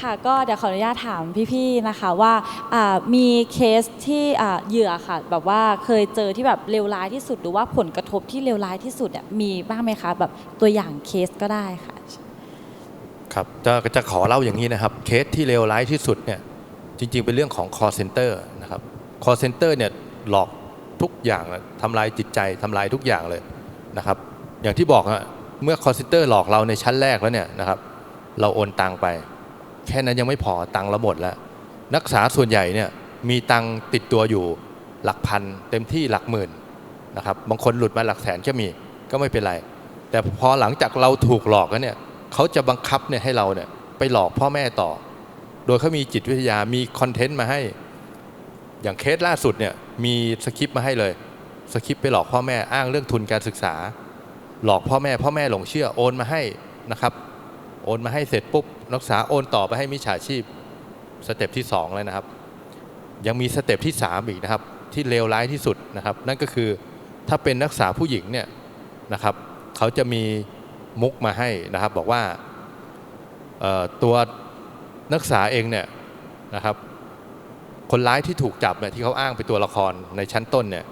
ค่ะก็เดี๋ยวขออนุญาตถามพี่ๆนะคะว่าอ่ามีเคสที่อ่าเหยื่อค่ะแบบว่าเคยเจอที่แบบเลวร้ายที่สุดหรือว่าผลกระทบที่เลวร้ายที่สุดเนี่ยมีบ้างไหมคะแบบตัวอย่างเคสก็ได้ค่ะ ครับจะจะขอเล่าอย่างนี้นะครับ เคสที่เลวร้ายที่สุดเนี่ยจริง ๆ เป็นเรื่องของ call center นะครับ call center เนี่ยหลอกทุกอย่างอะทำลายจิตใจทำลายทุกอย่างเลยนะครับ อย่างที่บอกอะเมื่อ call center หลอกเราในชั้นแรกแล้วเนี่ยนะครับ เราโอนตังไป แค่นั้นยังไม่พอตังเราหมดแล้ว นักศึกษาส่วนใหญ่เนี่ยมีตังติดตัวอยู่หลักพันเต็มที่หลักหมื่นนะครับบางคนหลุดมาหลักแสนก็มีก็ไม่เป็นไร แต่พอหลังจากเราถูกหลอกแล้วเนี่ยเขาจะบังคับเนี่ยให้เราเนี่ยไปหลอกพ่อแม่ต่อ โดยเขามีจิตวิทยามีคอนเทนต์มาให้ อย่างเคสล่าสุดเนี่ยมีสคริปต์มาให้เลยสคริปต์ไปหลอกพ่อแม่อ้างเรื่องทุนการศึกษา หลอกพ่อแม่พ่อแม่หลงเชื่อโอนมาให้นะครับ โอนมาให้เสร็จปุ๊บ นักศึกษาโอนต่อไปให้มิจฉาชีพสเต็ปที่2เลยนะครับ ยังมีสเต็ปที่ 3 อีกนะครับ ที่เลวร้ายที่สุดนะครับ นั่นก็คือถ้าเป็นนักศึกษาผู้หญิงเนี่ยนะครับ เขาจะมีมุกมาให้นะครับ บอกว่าตัวนักศึกษาเองเนี่ยนะครับ คนร้ายที่ถูกจับเนี่ยที่เขาอ้างเป็นตัวละครในชั้นต้นเนี่ย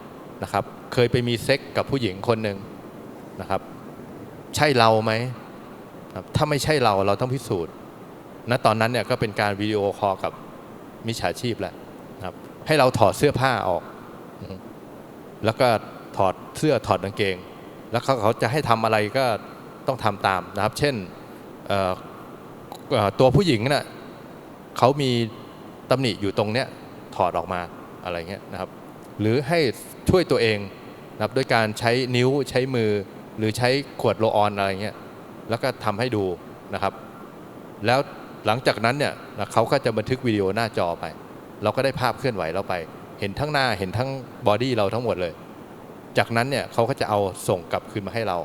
นะครับ เคยไปมีเซ็กกับผู้หญิงคนหนึ่งนะครับ ใช่เราไหมถ้าไม่ใช่เราเราต้องพิสูจน์ ณตอนนั้นเนี่ยก็เป็นการวิดีโอคอลกับมิจฉาชีพแหละครับ ให้เราถอดเสื้อผ้าออก แล้วก็ถอดเสื้อถอดกางเกง แล้วเขาเขาจะให้ทำอะไรก็ต้องทำตามนะครับ เช่นตัวผู้หญิงน่ะเขามีตำหนิอยู่ตรงเนี้ยถอดออกมาอะไรเงี้ยนะครับ หรือให้ช่วยตัวเองนะครับด้วยการใช้นิ้วใช้มือ หรือใช้ขวดโลออนอะไรเงี้ยแล้วก็ทำให้ดูนะครับ แล้ว หลังจากนั้นเนี่ยเขาก็จะบันทึกวิดีโอหน้าจอไป เราก็ได้ภาพเคลื่อนไหวเราไป เห็นทั้งหน้าเห็นทั้งบอดี้เราทั้งหมดเลย จากนั้นเนี่ยเขาก็จะเอาส่งกลับคืนมาให้เรา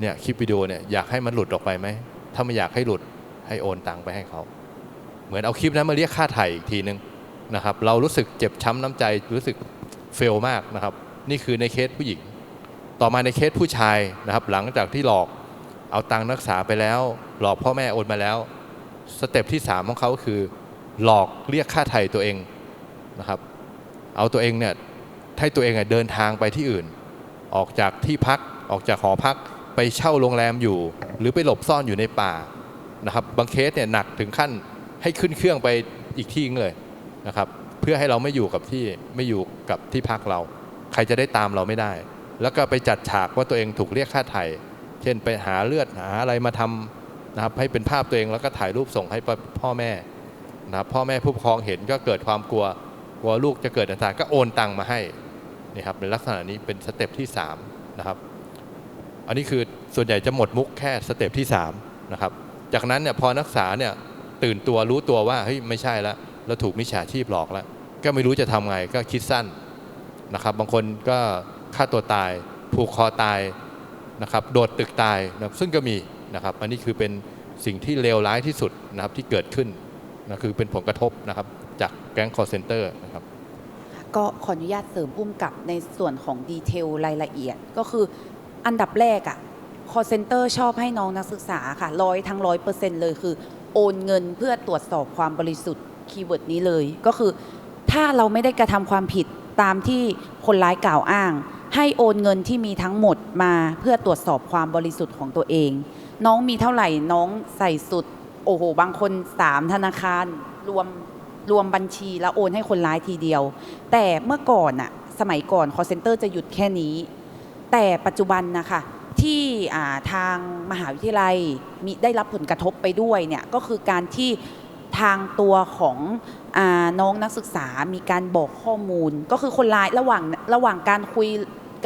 เนี่ยคลิปวิดีโอเนี่ยอยากให้มันหลุดออกไปไหมถ้าไม่อยากให้หลุดให้โอนตังไปให้เขา เหมือนเอาคลิปนั้นมาเรียกค่าไถ่อีกทีนึงนะครับเรารู้สึกเจ็บช้ำน้ำใจรู้สึกเฟลมากนะครับ นี่คือในเคสผู้หญิง ต่อมาในเคสผู้ชายนะครับ หลังจากที่หลอกเอาตังค์นักศึกษาไปแล้ว หลอกพ่อแม่โอนมาแล้ว สเต็ปที่ 3 ของเขาคือ หลอกเรียกค่าไถ่ตัวเองนะครับ เอาตัวเองเนี่ยให้ตัวเองเดินทางไปที่อื่น ออกจากที่พักออกจากหอพักไปเช่าโรงแรมอยู่ หรือไปหลบซ่อนอยู่ในป่านะครับบางเคสเนี่ยหนักถึงขั้นให้ขึ้นเครื่องไปอีกที่นึงเลยนะครับ เพื่อให้เราไม่อยู่กับที่ไม่อยู่กับที่พักเรา ใครจะได้ตามเราไม่ได้ แล้วก็ไปจัดฉากว่าตัวเองถูกเรียกค่าไถ่เช่นไปหาเลือดหาอะไรมาทำ นะครับให้เป็นภาพตัวเองแล้วก็ถ่ายรูปส่งให้พ่อแม่นะครับพ่อแม่ผู้ปกครองเห็นก็เกิดความกลัวกลัวลูกจะเกิดอันตรายก็โอนตังมาให้นี่ครับในลักษณะนี้เป็นสเต็ปที่3นะครับอันนี้คือส่วนใหญ่จะหมดมุกแค่สเต็ปที่3นะครับจากนั้นเนี่ยพอนักศึกษาเนี่ยตื่นตัวรู้ตัวว่าเฮ้ยไม่ใช่แล้วเราถูกมิจฉาชีพหลอกแล้วก็ไม่รู้จะทำไงก็คิดสั้นนะครับ บางคนก็ฆ่าตัวตาย ผูกคอตายนะครับ โดดตึกตายนะซึ่งก็มี นะครับอันนี้คือเป็นสิ่งที่เลวร้ายที่สุดนะครับที่เกิดขึ้นนะคือเป็นผลกระทบนะครับจากแก๊งคอร์เซนเตอร์นะครับก็ขออนุญาตเสริมพุ่มกับในส่วนของดีเทลรายละเอียด ก็คืออันดับแรกอะ call center ชอบให้น้องนักศึกษาค่ะร้อยทั้งร้อยเปอร์เซ็นต์เลยคือ โอนเงินเพื่อตรวจสอบความบริสุทธิ์คีย์เวิร์ดนี้เลย ก็คือถ้าเราไม่ได้กระทำความผิดตามที่คนร้ายกล่าวอ้าง ให้โอนเงินที่มีทั้งหมดมาเพื่อตรวจสอบความบริสุทธิ์ของตัวเอง น้องมีเท่าไหร่น้องใส่สุด โอ้โห บางคนสามธนาคารรวมรวมบัญชีแล้วโอนให้คนร้ายทีเดียว แต่เมื่อก่อนอะสมัยก่อน call center จะหยุดแค่นี้ แต่ปัจจุบันนะคะที่ทางมหาวิทยาลัยมีได้รับผลกระทบไปด้วยเนี่ยก็คือการที่ทางตัวของอน้องนักศึกษามีการบอกข้อมูล ก็คือคนร้ายระหว่างระหว่างการคุย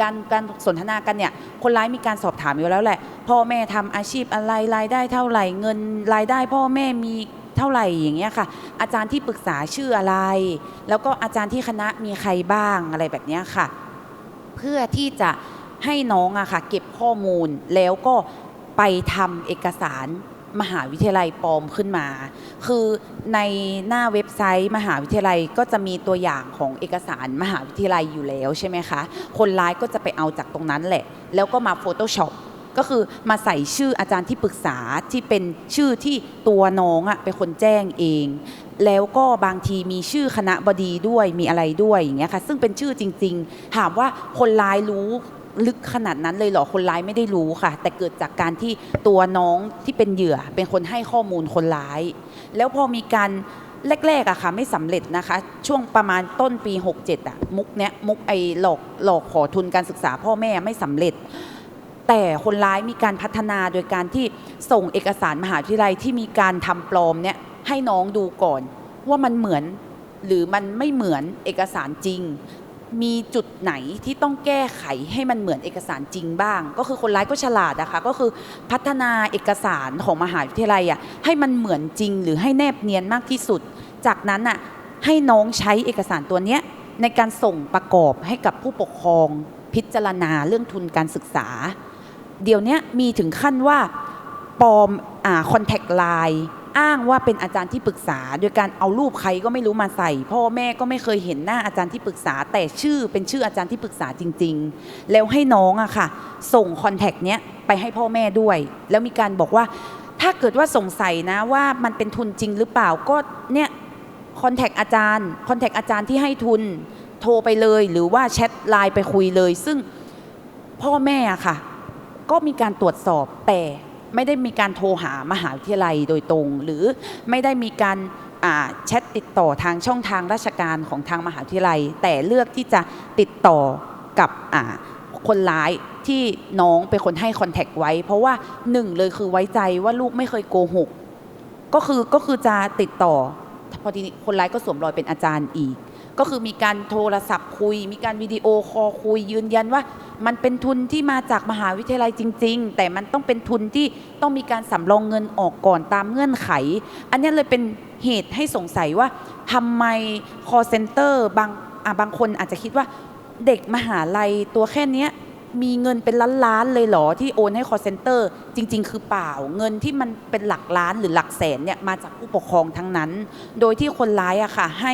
การการสนทนากันเนี่ยคนร้ายมีการสอบถามอยู่แล้วแหละ พ่อแม่ทำอาชีพอะไรรายได้เท่าไหร่เงินรายได้พ่อแม่มีเท่าไหร่อย่างเงี้ยค่ะ อาจารย์ที่ปรึกษาชื่ออะไร แล้วก็อาจารย์ที่คณะมีใครบ้างอะไรแบบเนี้ยค่ะ เพื่อที่จะให้น้องอะค่ะเก็บข้อมูลแล้วก็ไปทำเอกสาร มหาวิทยาลัยปลอมขึ้นมา คือในหน้าเว็บไซต์ มหาวิทยาลัยก็จะมีตัวอย่างของเอกสารมหาวิทยาลัยอยู่แล้วใช่ไหมคะ คนร้ายก็จะไปเอาจากตรงนั้นแหละ แล้วก็มา Photoshop ก็ก็คือมาใส่ชื่ออาจารย์ที่ปรึกษาที่เป็นชื่อที่ตัวน้องอะเป็นคนแจ้งเอง แล้วก็บางทีมีชื่อคณะบดีด้วยมีอะไรด้วยอย่างเงี้ยค่ะซึ่งเป็นชื่อจริง ๆ ถามว่าคนร้ายรู้ ลึกขนาดนั้นเลยเหรอคนร้ายไม่ได้รู้ค่ะ แต่เกิดจากการที่ตัวน้องที่เป็นเหยื่อ เป็นคนให้ข้อมูลคนร้าย แล้วพอมีการแรกๆอะค่ะไม่สำเร็จนะคะ ช่วงประมาณต้นปี 67อะมุกเนี้ยมุกไอหลอกหลอกขอทุนการศึกษาพ่อแม่ไม่สำเร็จ แต่คนร้ายมีการพัฒนาโดยการที่ส่งเอกสารมหาวิทยาลัยที่มีการทำปลอมเนี่ยให้น้องดูก่อน ว่ามันเหมือนหรือมันไม่เหมือนเอกสารจริง มีจุดไหนที่ต้องแก้ไขให้มันเหมือนเอกสารจริงบ้าง ก็คือคนร้ายก็ฉลาดนะคะก็คือพัฒนาเอกสารของมหาวิทยาลัยอะให้มันเหมือนจริงหรือให้แนบเนียนมากที่สุด จากนั้นอะให้น้องใช้เอกสารตัวเนี้ยในการส่งประกอบให้กับผู้ปกครองพิจารณาเรื่องทุนการศึกษา เดี๋ยวนี้มีถึงขั้นว่าปลอมอ่าคอนแทคไลน์ อ้างว่าเป็นอาจารย์ที่ปรึกษา โดยการเอารูปใครก็ไม่รู้มาใส่ พ่อแม่ก็ไม่เคยเห็นหน้าอาจารย์ที่ปรึกษา แต่ชื่อเป็นชื่ออาจารย์ที่ปรึกษาจริง ๆ แล้วให้น้องอะค่ะ ส่งคอนแทคเนี้ยไปให้พ่อแม่ด้วย แล้วมีการบอกว่า ถ้าเกิดว่าสงสัยนะว่ามันเป็นทุนจริงหรือเปล่าก็เนี่ยคอนแทคอาจารย์คอนแทคอาจารย์ที่ให้ทุนโทรไปเลย หรือว่าแชทไลน์ไปคุยเลย ซึ่งพ่อแม่อะค่ะ ก็มีการตรวจสอบแต่ ไม่ได้มีการโทรหามหาวิทยาลัยโดยตรง หรือไม่ได้มีการแชทติดต่อทางช่องทางราชการของทางมหาวิทยาลัย แต่เลือกที่จะติดต่อกับคนร้ายที่น้องเป็นคนให้คอนแทคไว้ เพราะว่าหนึ่งเลยคือไว้ใจว่าลูกไม่เคยโกหกก็คือก็คือจะติดต่อพอทีนี้คนร้ายก็สวมรอยเป็นอาจารย์อีก ก็คือมีการโทรศัพท์คุย มีการวิดีโอคอลคุยยืนยันว่า มันเป็นทุนที่มาจากมหาวิทยาลัยจริง ๆ แต่มันต้องเป็นทุนที่ต้องมีการสำรองเงินออกก่อนตามเงื่อนไข อันนี้เลยเป็นเหตุให้สงสัยว่าทำไม call center บางบางคนอาจจะคิดว่าเด็กมหาลัยตัวแค่นี้มีเงินเป็นล้านๆเลยเหรอ ที่โอนให้ call center จริง ๆ คือเปล่าเงินที่มันเป็นหลักล้านหรือหลักแสนเนี่ยมาจากผู้ปกครองทั้งนั้น โดยที่คนร้ายอะค่ะให้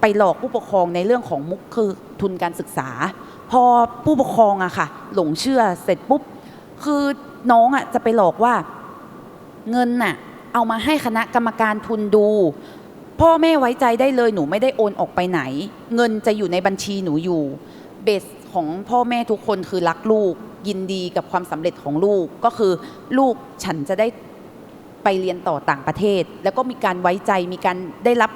ไปหลอกผู้ปกครองในเรื่องของมุกคือทุนการศึกษา พอผู้ปกครองอะค่ะ หลงเชื่อเสร็จปุ๊บ คือน้องอะจะไปหลอกว่าเงินน่ะเอามาให้คณะกรรมการทุนดู พ่อแม่ไว้ใจได้เลยหนูไม่ได้โอนออกไปไหน เงินจะอยู่ในบัญชีหนูอยู่เบสของพ่อแม่ทุกคนคือรักลูก ยินดีกับความสำเร็จของลูกก็คือลูกฉันจะได้ไปเรียนต่อต่างประเทศ แล้วก็มีการไว้ใจมีการได้รับ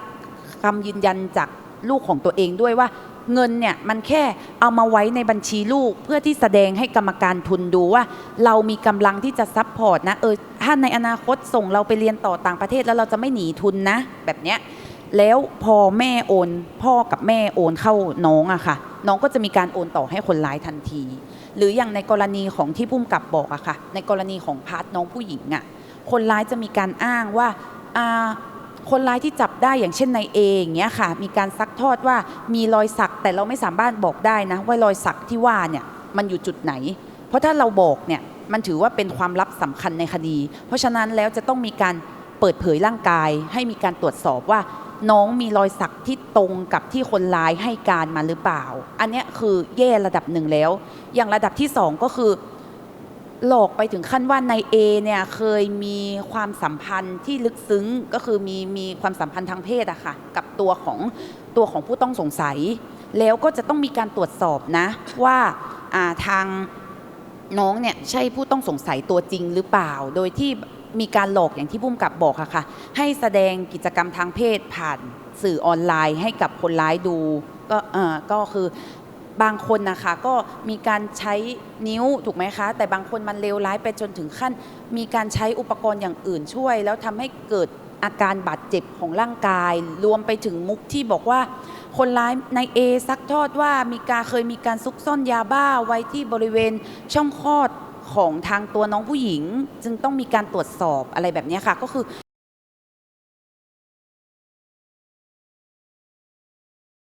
คำยืนยันจากลูกของตัวเองด้วยว่า เงินเนี่ยมันแค่เอามาไว้ในบัญชีลูก เพื่อที่แสดงให้กรรมการทุนดูว่า เรามีกำลังที่จะซัพพอร์ตนะเออถ้าในอนาคตส่งเราไปเรียนต่อต่างประเทศแล้วเราจะไม่หนีทุนนะ แบบเนี้ยแล้วพอแม่โอน พ่อกับแม่โอนเข้าน้องอะค่ะ น้องก็จะมีการโอนต่อให้คนร้ายทันที หรืออย่างในกรณีของที่พุ่มกับบอกอะค่ะ ในกรณีของพาร์ทน้องผู้หญิงอะคนร้ายจะมีการอ้างว่าอ่า คนร้ายที่จับได้อย่างเช่นในเออย่างเงี้ยค่ะ มีการซักทอดว่ามีรอยสักแต่เราไม่สามารถบอกได้นะ ว่ารอยสักที่ว่าเนี่ยมันอยู่จุดไหน เพราะถ้าเราบอกเนี่ยมันถือว่าเป็นความลับสำคัญในคดี เพราะฉะนั้นแล้วจะต้องมีการเปิดเผยร่างกาย ให้มีการตรวจสอบว่า น้องมีรอยสักที่ตรงกับที่คนร้ายให้การมาหรือเปล่า อันนี้คือแย่ระดับหนึ่งแล้ว อย่างระดับที่สองก็คือ หลอกไปถึงขั้นว่านายเอเนี่ยเคยมีความสัมพันธ์ที่ลึกซึ้งก็คือมีมีความสัมพันธ์ทางเพศอะค่ะกับตัวของตัวของผู้ต้องสงสัย แล้วก็จะต้องมีการตรวจสอบนะว่าาทางน้องเนี่ยใช่ผู้ต้องสงสัยตัวจริงหรือเปล่า โดยที่มีการหลอกอย่างที่พุ่มกับบอกอะค่ะ ให้แสดงกิจกรรมทางเพศผ่านสื่อออนไลน์ให้กับคนร้ายดู ก็เออก็คือ บางคนนะคะก็มีการใช้นิ้วถูกไหมคะ แต่บางคนมันเลวร้ายไปจนถึงขั้น มีการใช้อุปกรณ์อย่างอื่นช่วย แล้วทำให้เกิดอาการบาดเจ็บของร่างกาย รวมไปถึงมุกที่บอกว่า คนร้ายในเอซักทอดว่ามีการเคยมีการซุกซ่อนยาบ้าไว้ที่บริเวณช่องคลอดของทางตัวน้องผู้หญิง จึงต้องมีการตรวจสอบอะไรแบบนี้ค่ะก็คือ